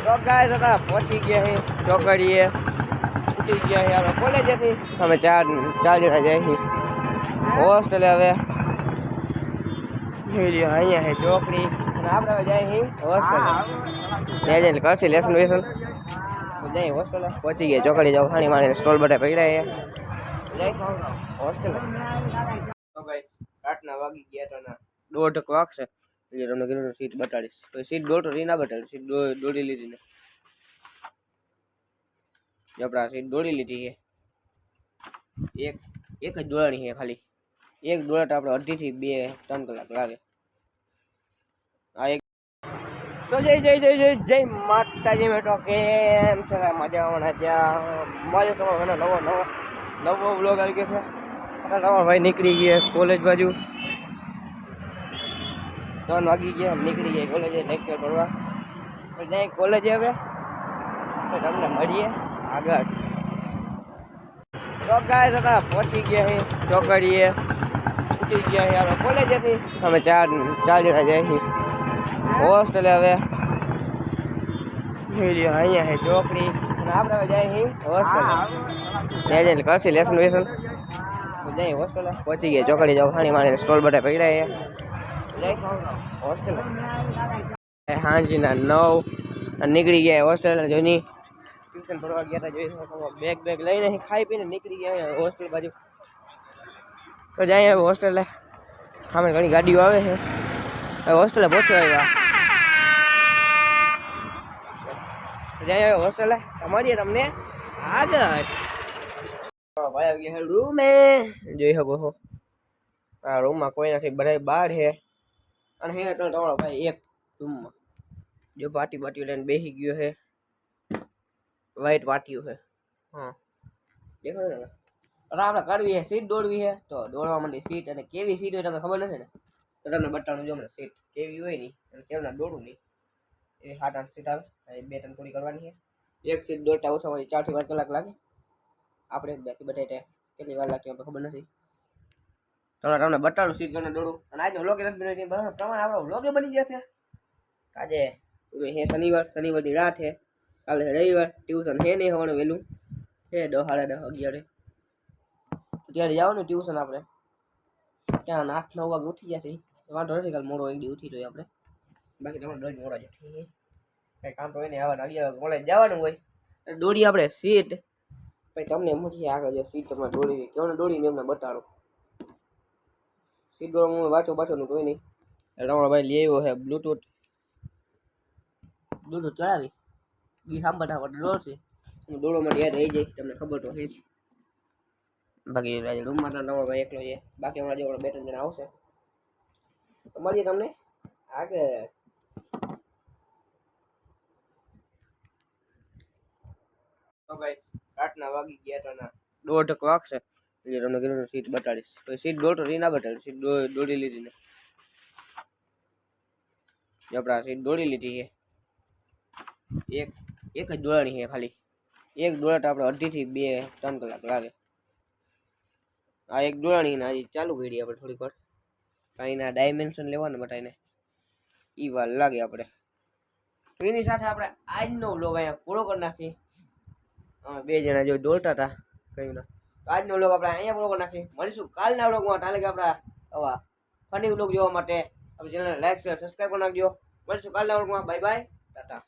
તો ગાય હતા પહોંચી ગયા છે ચોકડીએ છૂટી ગયા છે આપણે કોલેજેથી અમે ચાર ચાર જણા જાય છે હોસ્ટેલે હવે જોઈ લ્યો અહીંયા છે ચોકડી અને આપણે હવે જાય છે હોસ્ટેલે ત્યાં જઈને કરશે લેસન વેસન તો જઈએ હોસ્ટેલે પહોંચી ગયા ચોકડી જાવ ખાણી માણીને સ્ટોલ બધા પડ્યા છે જય હોસ્ટેલે તો ગાઈસ રાતના વાગી ગયા તો ના દોઢ વાગશે એટલે તમને કીધું સીટ બતાડીશ તો સીટ દોઢ રી ના બતાડી સીટ દો- દોડી લીધી ને જો આપણે આ સીટ દોડી લીધી છે એક એક જ દોડાણી છે ખાલી એક દોડાટ આપણે અઢીથી બે ત્રણ કલાક લાગે આ એક તો જય જય જય જય જય માતાજી બેટો કેમ છે મજા આવવાના ત્યાં મજા તમારો એનો નવો નવો નવો બ્લોગ આવી ગયો છે અત્યારે તમારો ભાઈ નીકળી ગયા કોલેજ બાજુ ત્રણ વાગી ગયા નીકળી ગયા કોલેજે લેક્ચર ભરવા. ત્યાં જાય કોલેજે હવે તમને મળીએ આગળ. તો ગાય હતા, પહોંચી ગયા છે ચોકડીએ. છૂટી ગયા છે આપણે કોલેજેથી અમે ચાર ચાર જણા જાય છે હોસ્ટેલે હવે. અહીંયા છે ચોકડી. આપણે હવે જાય છે હોસ્ટેલ ત્યાં જઈને કરશે લેસન વેસન. જાય હોસ્ટેલે પહોંચી ગયા, ચોકડી જાવ ખાણી માણી સ્ટોલ બધા પડ્યા છે જય હોસ્ટેલે હાંજીના નવ અને નીકળી ગયા હોસ્ટેલ જોઈની ટ્યુશન ભરવા ગયા હતા જોઈ શકો બેગ બેગ લઈને અહીં ખાઈ પીને નીકળી ગયા હોસ્ટેલ બાજુ તો જાય હવે હોસ્ટેલે સામે ઘણી ગાડીઓ આવે છે હવે હોસ્ટેલે પહોંચવા આવ્યા તો જાય હવે હોસ્ટેલે તો મળીએ તમને આગળ ભાઈ આવી ગયા રૂમે જોઈ શકો છો આ રૂમમાં કોઈ નથી બધા બહાર છે અને હે તો તમારો ભાઈ એક રૂમમાં. જો પાટી બાટી લઈને બેસી ગયો છે વ્હાઈટ પાટીઓ છે હા. દેખો ને. હવે આપણે કરવી છે સીટ દોડવી છે તો દોડવા માંડી સીટ અને કેવી સીટ હોય તમને ખબર નથી ને? તો તમને બતાવવાનું જો મને સીટ કેવી હોય નહીં અને કેવું ના દોડવું નહીં એ સાત આઠ સીટ આવે. બે ત્રણ પૂરી કરવાની છે એક સીટ દોડતા ઓછામાં ઓછી ચારથી પાંચ કલાક લાગે. આપણે બાકી બધા કેટલી વાર લાગતી આપણે ખબર નથી. તમને તમને બતાડું સીટ કરીને દોડું. અને આજનો વ્લોગ નથી બની બરાબર પ્રમાણે આપણો વ્લોગે બની જશે. આજે હે શનિવાર, શનિવારની રાત હે. કાલે રવિવાર ટ્યુશન હે નહીં હોવાનું વહેલું. હે દહ, સાડા દહ, અગિયારે. ત્યારે જવાનું ટ્યુશન આપણે. ત્યાં આઠ, નવ વાગે ઉઠી જશે વાંધો નથી, કાલે મોડો એક દી ઉઠી જોઈએ આપણે. બાકી તમારે રોજ મોડા જ ઉઠીએ. કંઈ કામ તો હોય નહીં આવવાનું અગિયાર કોલેજ જવાનું હોય. દોડી આપણે, સીટ. પછી તમને મૂકી આગળ જો સીટ તમારે દોડી કેવું દોડીને એમને બતાડો. સીટ હું વાંચો પાછળનું કોઈ નહીં. રમણ ભાઈ લઈ આવ્યો છે બ્લૂટૂથ બ્લૂટૂથ ચડાવી ગીત સાંભળતા આપણે દોડશે દોડો માટે યાદ રહી જાય તમને ખબર તો છે જ. બાકી રૂમમાં તો રમણ ભાઈ એકલો છે. બાકી હમણાં જો બે ત્રણ જણા આવશે. મળીએ તમને આગળ. તો ભાઈ રાતના વાગી ગયા તો દોઢ વાગશે એટલે તમને કીધું સીટ બતાડીશ તો સીટ દોઢ રી ના બતાડી સીટ દો- દોડી લીધી ને જો આપણે આ સીટ દોડી લીધી છે એક એક જ દોડાણી છે ખાલી એક દોડાટ આપણે અઢીથી બે ત્રણ કલાક લાગે આ એક દોડાણી ને આજે ચાલુ કરી આપણે થોડીક વાર કાંઈ એના ડાયમેન્શન લેવાના બટાઈને એ વાર લાગે આપણે તો એની સાથે આપણે આજનો વ્લોગ અહીંયા પૂરો કરી નાખીએ અમે બે જણા જો દોડતા હતા કયું ના તો આજનો વ્લોગ આપણે અહીંયા પૂરો નાખી મળીશું કાલના વ્લોગમાં તાલે કે આપણા આવા ફની વ્લોગ જોવા માટે. આપણે ચેનલને લાઈક શેર સબસ્ક્રાઈબ કરી નાખજો. મળીશું કાલના વ્લોગમાં બાય બાય ટાટા